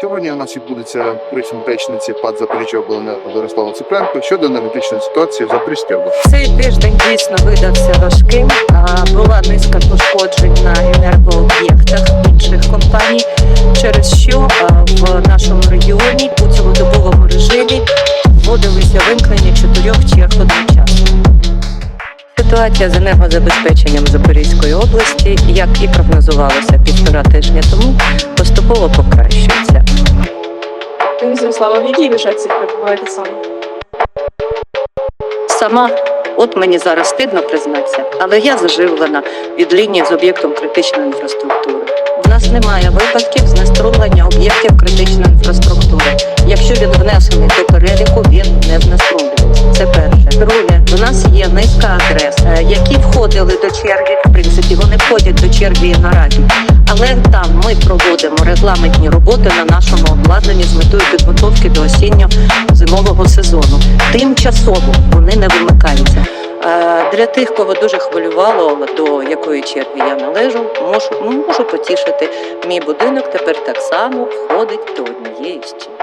Сьогодні у нас відбудеться присім речниці ПАД Запоріжжя Ярослава Ципренко щодо енергетичної ситуації в Запорізькій області. Цей тиждень дійсно видався важким. Була низка пошкоджень на енергооб'єктах інших компаній, через що в нашому регіоні у цілодобовому режимі вводилися вимкнення чотирьох черг одночасно. Ситуація з енергозабезпеченням Запорізької області, як і прогнозувалося півтора тижня тому, поступово покращується. Пані Святослава, в якій ви шаці перебуваєте саме? Сама, от мені зараз стидно признатися, але я заживлена від лінії з об'єктом критичної інфраструктури. У нас немає випадків знеструмлення об'єктів критичної інфраструктури. Якщо він внесений до переліку, він не внеструмлюється. Це перше. Друге, у нас є низка адрес, е, які входили до черги. В принципі, вони входять до черги і наразі. Але там ми проводимо регламентні роботи на нашому обладнанні з метою підготовки до осінньо-зимового сезону. Тимчасово вони не вимикаються. Е, Для тих, кого дуже хвилювало, до якої черги я належу, можу, можу потішити. Мій будинок тепер так само входить до однієї з черг.